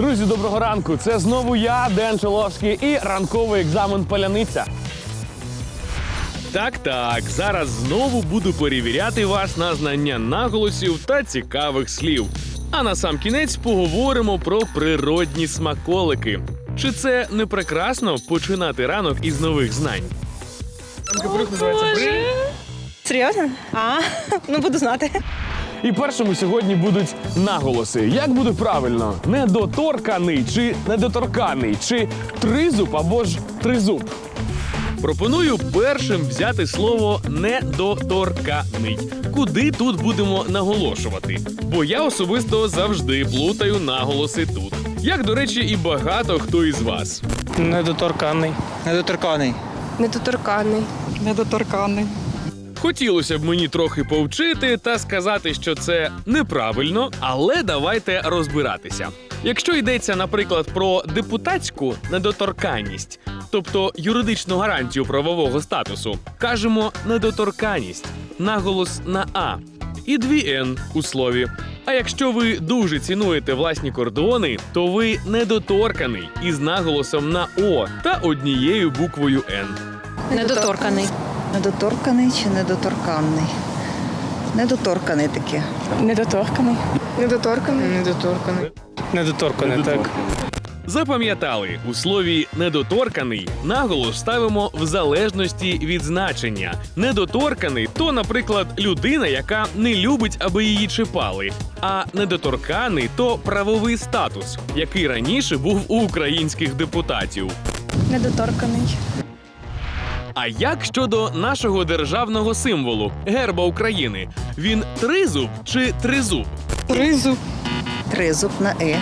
Друзі, доброго ранку! Це знову я, Ден Шиловський, і ранковий екзамен Поляниця. Так, так, зараз знову буду перевіряти вас на знання наголосів та цікавих слів. А на сам кінець поговоримо про природні смаколики. Чи це не прекрасно починати ранок із нових знань? Серйозно? А, ну буду знати. І першими сьогодні будуть наголоси. Як буде правильно? Недоторканий чи недоторканий, чи тризуб або ж тризуб? Пропоную першим взяти слово недоторканий. Куди тут будемо наголошувати? Бо я особисто завжди плутаю наголоси тут. Як, до речі, і багато хто із вас. Недоторканний. Недоторканий. Недоторканий. Недоторканий. Хотілося б мені трохи повчити та сказати, що це неправильно, але давайте розбиратися. Якщо йдеться, наприклад, про депутатську недоторканність, тобто юридичну гарантію правового статусу, кажемо недоторканність, наголос на А і дві Н у слові. А якщо ви дуже цінуєте власні кордони, то ви недоторканий із наголосом на О та однією буквою Н. Недоторканий. Недоторканий чи недоторканний? Недоторканий таке. Недоторканий. Недоторканий. Недоторканий. Недоторканий, так. Запам'ятали, у слові недоторканий наголос ставимо в залежності від значення. Недоторканий то, наприклад, людина, яка не любить, аби її чіпали. А недоторканий то правовий статус, який раніше був у українських депутатів. Недоторканий. А як щодо нашого державного символу герба України? Він тризуб чи тризуб? Тризуб. Тризуб на е.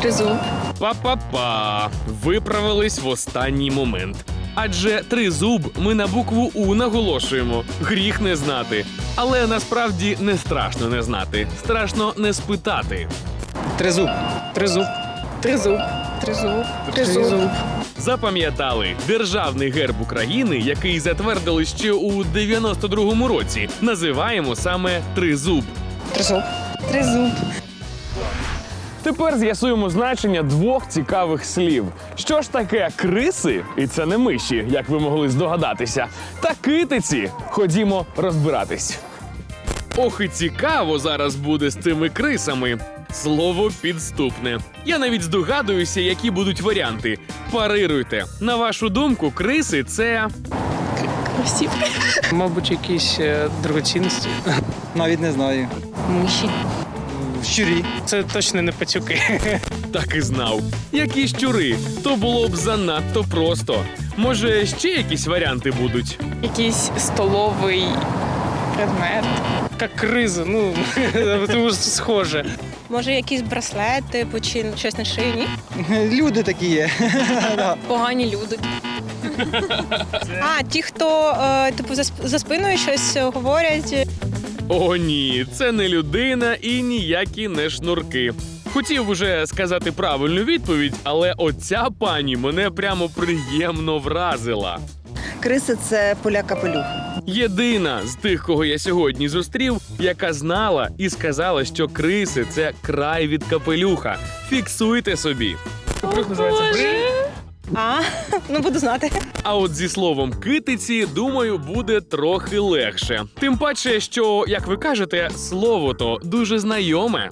Тризуб. Па-па-па. Виправились в останній момент. Адже тризуб ми на букву У наголошуємо. Гріх не знати. Але насправді не страшно не знати. Страшно не спитати. Тризуб. Тризуб. Тризуб. Тризуб. Тризуб. Запам'ятали державний герб України, який затвердили ще у 92-му році. Називаємо саме тризуб. Тризуб. Тризуб. Тепер з'ясуємо значення двох цікавих слів. Що ж таке криси, і це не миші, як ви могли здогадатися, та китиці. Ходімо розбиратись. Ох, і цікаво зараз буде з цими крисами. Слово підступне. Я навіть здогадуюся, які будуть варіанти. Парируйте. На вашу думку, криси це Красів. Мабуть, якісь е, дорогоцінності. Навіть не знаю. Миші. Щурі. Це точно не пацюки. так і знав. Які щури, то було б занадто просто. Може, ще якісь варіанти будуть? Якийсь столовий предмет. Як криза, ну тому що схоже. Може, якісь браслети, типу, чи щось на шиї, ні? Люди такі є. Погані люди. А, ті, хто е, типу за, спиною щось е, говорять. О, ні, це не людина і ніякі не шнурки. Хотів уже сказати правильну відповідь, але оця пані мене прямо приємно вразила. Криси це поля капелюх. Єдина з тих, кого я сьогодні зустрів, яка знала і сказала, що криси це край від капелюха. Фіксуйте собі. А, ну буду знати. А от зі словом китиці, думаю, буде трохи легше. Тим паче, що, як ви кажете, слово то дуже знайоме.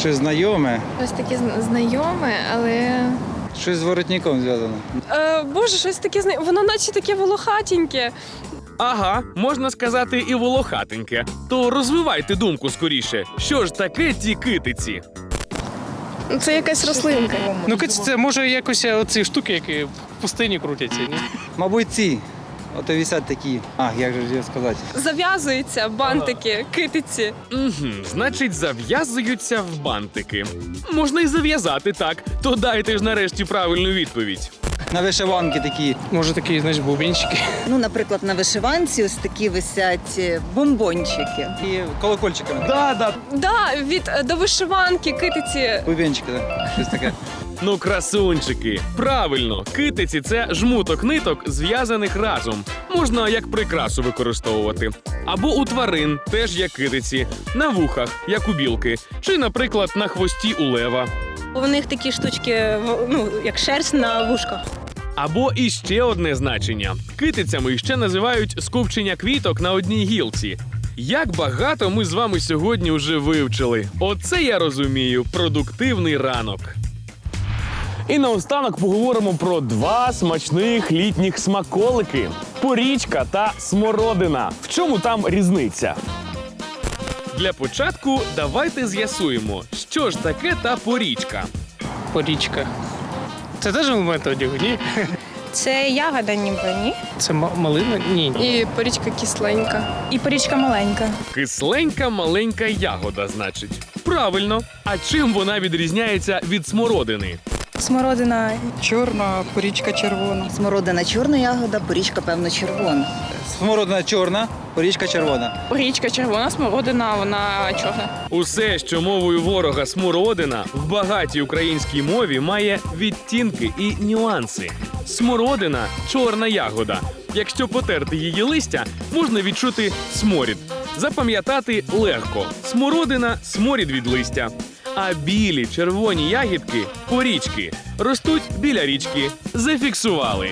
Щось знайоме, Щось таке зн- знайоме, але. щось з воротником зв'язано. Е, Боже, щось таке зна... Воно наче таке волохатеньке. Ага, можна сказати, і волохатеньке. То розвивайте думку скоріше. Що ж таке ті китиці? Ну, Це якась рослинка. Ну, киць, це може якось е, оці штуки, які в пустині крутяться. Ні? Мабуть, ці. Ото висять такі. А, як же сказати? Зав'язуються бантики, китиці. Угу, значить, зав'язуються в бантики. Можна і зав'язати так. То дайте ж нарешті правильну відповідь. На вишиванки такі. Може такі, знаєш, бубінчики. Ну, наприклад, на вишиванці ось такі висять е, бомбончики. І колокольчиками. Да, да. Да, від е, до вишиванки, китиці. Бубенчики, так. Щось таке. Ну, красунчики. Правильно, китиці це жмуток ниток, зв'язаних разом. Можна як прикрасу використовувати. Або у тварин, теж як китиці, на вухах, як у білки, чи, наприклад, на хвості у лева. У них такі штучки, в- ну, як шерсть на вушках. Або іще одне значення: китицями ще називають скупчення квіток на одній гілці. Як багато ми з вами сьогодні вже вивчили. Оце я розумію продуктивний ранок. І наостанок поговоримо про два смачних літніх смаколики: порічка та смородина. В чому там різниця? Для початку давайте з'ясуємо, що ж таке та порічка. Порічка. Це теж елемент одягу, ні? Це ягода ніби, ні? Це ма- малина? Ні. І порічка кисленька. І порічка маленька. Кисленька маленька ягода, значить. Правильно. А чим вона відрізняється від смородини? Смородина Чорна, порічка червона. Смородина чорна ягода, порічка, певно, червона. Смородина чорна, порічка червона. Порічка червона, смородина, вона чорна. Усе, що мовою ворога смородина, в багатій українській мові має відтінки і нюанси. Смородина чорна ягода. Якщо потерти її листя, можна відчути сморід. Запам'ятати легко: смородина сморід від листя. А білі червоні ягідки порічки ростуть біля річки. Зафіксували.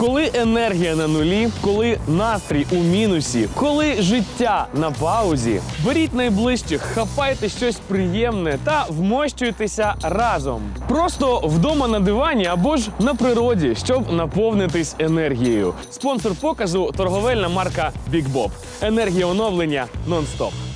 Коли енергія на нулі, коли настрій у мінусі, коли життя на паузі, беріть найближчих, хапайте щось приємне та вмощуйтеся разом. Просто вдома на дивані або ж на природі, щоб наповнитись енергією. Спонсор показу торговельна марка Big Bob. Енергія оновлення нон-стоп.